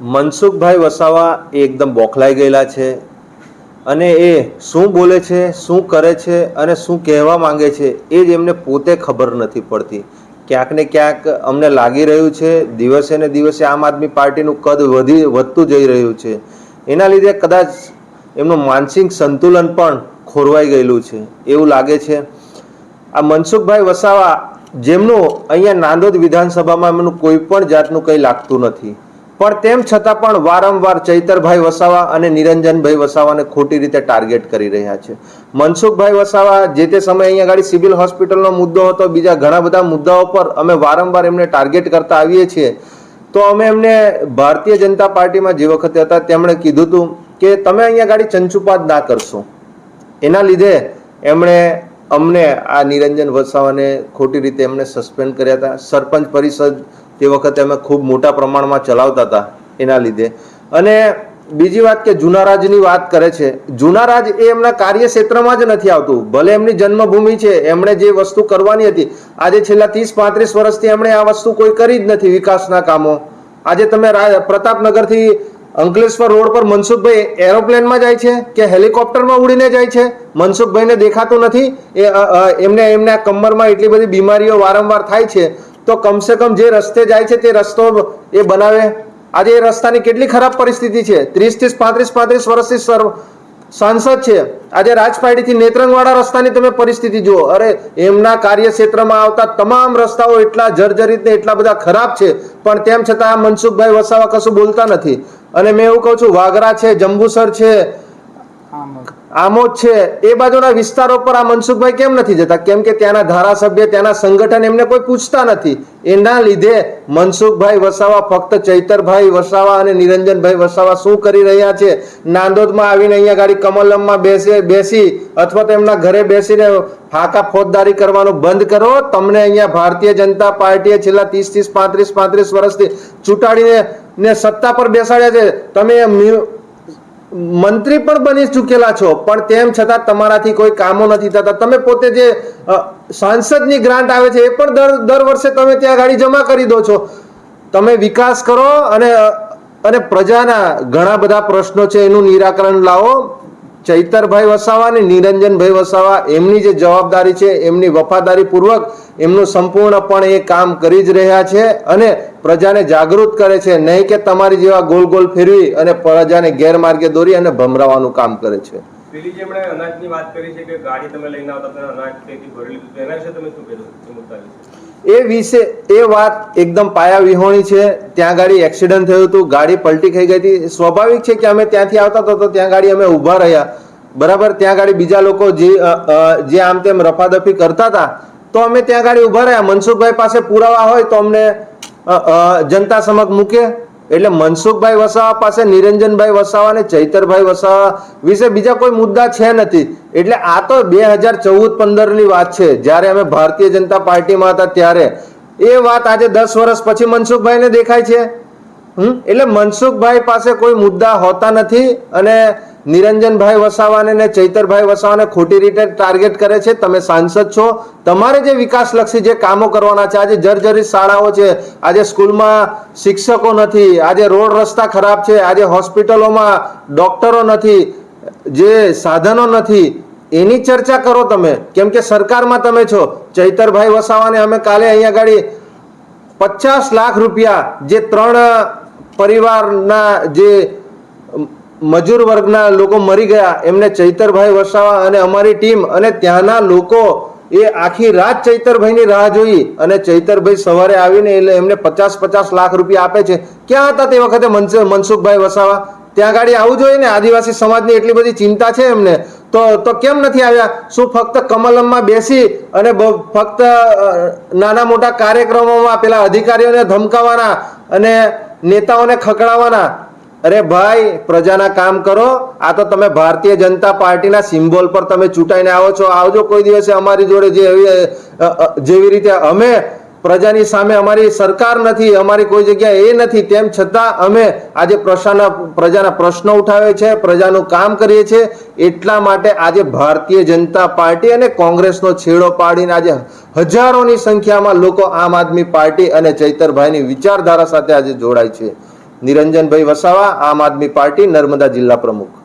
મનસુખભાઈ વસાવા એ એકદમ બોખલાઈ ગયેલા છે અને એ શું બોલે છે, શું કરે છે અને શું કહેવા માંગે છે એ જ એમને પોતે ખબર નથી પડતી. ક્યાંક ને ક્યાંક અમને લાગી રહ્યું છે, દિવસે ને દિવસે આમ આદમી પાર્ટીનું કદ વધી વધતું જઈ રહ્યું છે. એના લીધે કદાચ એમનું માનસિક સંતુલન પણ ખોરવાઈ ગયેલું છે, એવું લાગે છે. આ મનસુખભાઈ વસાવા જેમનું અહીંયા નાંદોદ વિધાનસભામાં એમનું કોઈ પણ જાતનું કંઈ લાગતું નથી. પણ તેમ છતાં પણ વારંવાર ચૈતરભાઈ વસાવા અને નિરંજનભાઈ વસાવાને ખોટી રીતે ટાર્ગેટ કરી રહ્યા છે. મનસુખભાઈ વસાવા જે તે સમયે અહીંયા આગળ સિવિલ હોસ્પિટલનો મુદ્દો હતો, બીજા ઘણા બધા મુદ્દાઓ પર અમે વારંવાર એમને ટાર્ગેટ કરતા આવીએ છીએ. તો અમે એમને ભારતીય જનતા પાર્ટીમાં જે વખતે હતા તેમણે કીધું હતું કે તમે અહીંયા ગાડી ચંચુપાત ના કરશો. એના લીધે એમણે અમને આ નિરંજન વસાવાને ખોટી રીતે એમને સસ્પેન્ડ કર્યા હતા. સરપંચ પરિષદ તે વખતે અમે ખૂબ મોટા પ્રમાણમાં ચલાવતા હતા એના લીધે. અને બીજી વાત કે જુનારાજની વાત કરે છે. જુનારાજ એ એમના કાર્યક્ષેત્રમાં જ નથી આવતું. ભલે એમની જન્મભૂમિ છે, એમણે જે વસ્તુ કરવાની હતી, આજે છેલ્લા ત્રીસ પાંત્રીસ વર્ષથી એમણે આ વસ્તુ કોઈ કરી જ નથી વિકાસના કામો. આજે તમે પ્રતાપનગરથી અંકલેશ્વર રોડ પર મનસુખભાઈ એરોપ્લેનમાં જાય છે કે હેલિકોપ્ટરમાં ઉડીને જાય છે? મનસુખભાઈને દેખાતું નથી? એ એમને, એમના કમરમાં એટલી બધી બીમારીઓ વારંવાર થાય છે તો કમસે કમ જે રસ્તે જાય છે તે રસ્તો એ બનાવે. આજે એ રસ્તાની કેટલી ખરાબ પરિસ્થિતિ છે? ત્રીસ ત્રીસ પાંત્રીસ પાંત્રીસ વર્ષથી સર્વ સાંસદ છે. આજે રાજપાડીથી નેત્રંગવાળા રસ્તાની તમે પરિસ્થિતિ જુઓ. અરે, એમના કાર્યક્ષેત્રમાં આવતા તમામ રસ્તાઓ એટલા જર્જરિત ને એટલા બધા ખરાબ છે. પણ તેમ છતાં આ મનસુખભાઈ વસાવા કશું બોલતા નથી. અને મેં એવું કહું છું, વાગરા છે, જંબુસર છે. આમોદ છે. એ બાજુના વિસ્તારો પર આ મનસુખભાઈ કેમ નથી જતા? કેમ કે ત્યાંના ધારાસભ્ય, ત્યાંના સંગઠન એમને કોઈ પૂછતા નથી. એના લીધે મનસુખભાઈ વસાવા, ફક્ત ચૈતરભાઈ વસાવા અને નિરંજનભાઈ વસાવા શું કરી રહ્યા છે? નાંદોદમાં આવીને અહીંયા ગાડી કમલમમાં બેસે, બેસી અથવા તો એમના ઘરે બેસીને ફાકા ફોજદારી કરવાનું બંધ કરો. તમને અહીંયા ભારતીય જનતા પાર્ટીએ છેલ્લા ત્રીસ ત્રીસ, પાંત્રીસ પાંત્રીસ વર્ષથી ચૂંટાડીને ને સત્તા પર બેસાડ્યા છે. તમે મંત્રી પણ બની ચૂકેલા છો, પણ તેમ છતાં તમારાથી કોઈ કામો નથી થતા. તમે પોતે જે સાંસદની ગ્રાન્ટ આવે છે, એ પણ દર દર વર્ષે તમે ત્યાં ગાડી જમા કરી દો છો. તમે વિકાસ કરો અને અને પ્રજાના ઘણા બધા પ્રશ્નો છે, એનું નિરાકરણ લાવો. ચૈતરભાઈ વસાવા અને નિરંજનભાઈ વસાવા, એમની જે જવાબદારી છે, એમની વફાદારી પૂર્વક એમનું સંપૂર્ણપણે એ કામ કરી જ રહ્યા છે. અને પ્રજાને જાગૃત કરે છે. નહીં કે તમારી જેવા ગોલ ગોલ ફેરવી અને પ્રજાને ગેરમાર્ગે દોરી અને ભમરાવાનું કામ કરે છે. પેલી જે એમણે અનાજની વાત કરી છે કે ગાડી તમે લઈને આવતા ત્યારે અનાજ તેથી ભરી એના વિશે તમે શું કહેશો? એ વિશે એ વાત એકદમ પાયા વિહોણી છે. ત્યાં ગાડી એક્સિડન્ટ થયું હતું. ગાડી પલટી ખાઈ ગઈ હતી. સ્વાભાવિક છે કે અમે ત્યાંથી આવતા હતા તો ત્યાં ગાડી અમે ઊભા રહ્યા. બરાબર? ત્યાં ગાડી બીજા લોકો જે જે આમ તેમ રફાદફી કરતા હતા તો અમે ત્યાં ગાડી ઊભા રહ્યા. મનસુખભાઈ પાસે પુરાવા હોય તો અમને જનતા સમક્ષ મૂકે. એટલે મનસુખભાઈ વસાવા પાસે, નિરંજનભાઈ વસાવા અને ચૈતરભાઈ વસાવા વિશે બીજા કોઈ મુદ્દા છે નથી. એટલે આ તો બે હજાર ચૌદ પંદરની વાત છે. જ્યારે અમે ભારતીય જનતા પાર્ટીમાં હતા ત્યારે. એ વાત આજે દસ વર્ષ પછી મનસુખભાઈને દેખાય છે? એટલે મનસુખભાઈ પાસે કોઈ મુદ્દા હોતા નથી અને નિરંજનભાઈ વસાવાને ને ચૈતરભાઈ વસાવાને ખોટી રીતે ટાર્ગેટ કરે છે. તમે સાંસદ છો. તમારે જે વિકાસલક્ષી જે કામો કરવાના છે, આજે જર્જરિત શાળાઓ છે, આજે સ્કૂલમાં શિક્ષકો નથી, આજે રોડ રસ્તા ખરાબ છે, આજે હોસ્પિટલોમાં ડોક્ટરો નથી, જે સાધનો નથી, એની ચર્ચા કરો તમે. કેમ કે સરકારમાં તમે છો. ચૈતરભાઈ વસાવાને અમે કાલે અહીંયા ગાડી પચાસ લાખ રૂપિયા જે ત્રણ પરિવારના જે મજૂર વર્ગના લોકો મરી ગયા. એમને ચૈતરભાઈ વસાવા અને અમારી ટીમ અને ત્યાંના લોકો એ આખી રાત ચૈતરભાઈની રાહ જોઈ અને ચૈતરભાઈ સવારે આવીને એટલે એમને પચાસ પચાસ લાખ રૂપિયા આપે છે. ક્યાં હતા તે વખતે મનસુ- મનસુખભાઈ વસાવા? ત્યાં ગાડી આવું જોઈએ ને? આદિવાસી સમાજની એટલી બધી ચિંતા છે એમને. તો તો કેમ નથી આવ્યા? શું ફક્ત કમલમમાં બેસી અને ફક્ત નાના મોટા કાર્યક્રમોમાં પેલા અધિકારીઓને ધમકાવાના અને નેતાઓને ખકડાવવાના અરે ભાઈ, પ્રજાના કામ કરો. આ તો તમે ભારતીય જનતા પાર્ટીના સિમ્બોલ પર તમે ચૂંટાઈને આવો છો. આવજો કોઈ દિવસે અમારી જોડે જે જેવી રીતે અમે પ્રજાની સામે અમારી સરકાર નથી, અમારી કોઈ જગ્યાએ એ નથી, તેમ છતાં અમે આજે પ્રશાના, પ્રજાના પ્રશ્નો ઉઠાવે છે, પ્રજાનું કામ કરીએ છીએ. એટલા માટે આજે ભારતીય જનતા પાર્ટી અને કોંગ્રેસનો છેડો પાડીને આજે હજારોની સંખ્યામાં લોકો આમ આદમી પાર્ટી અને ચૈતરભાઈની વિચારધારા સાથે આજે જોડાય છે. નિરંજનભાઈ વસાવા આમ આદમી પાર્ટી નર્મદા જિલ્લા પ્રમુખ.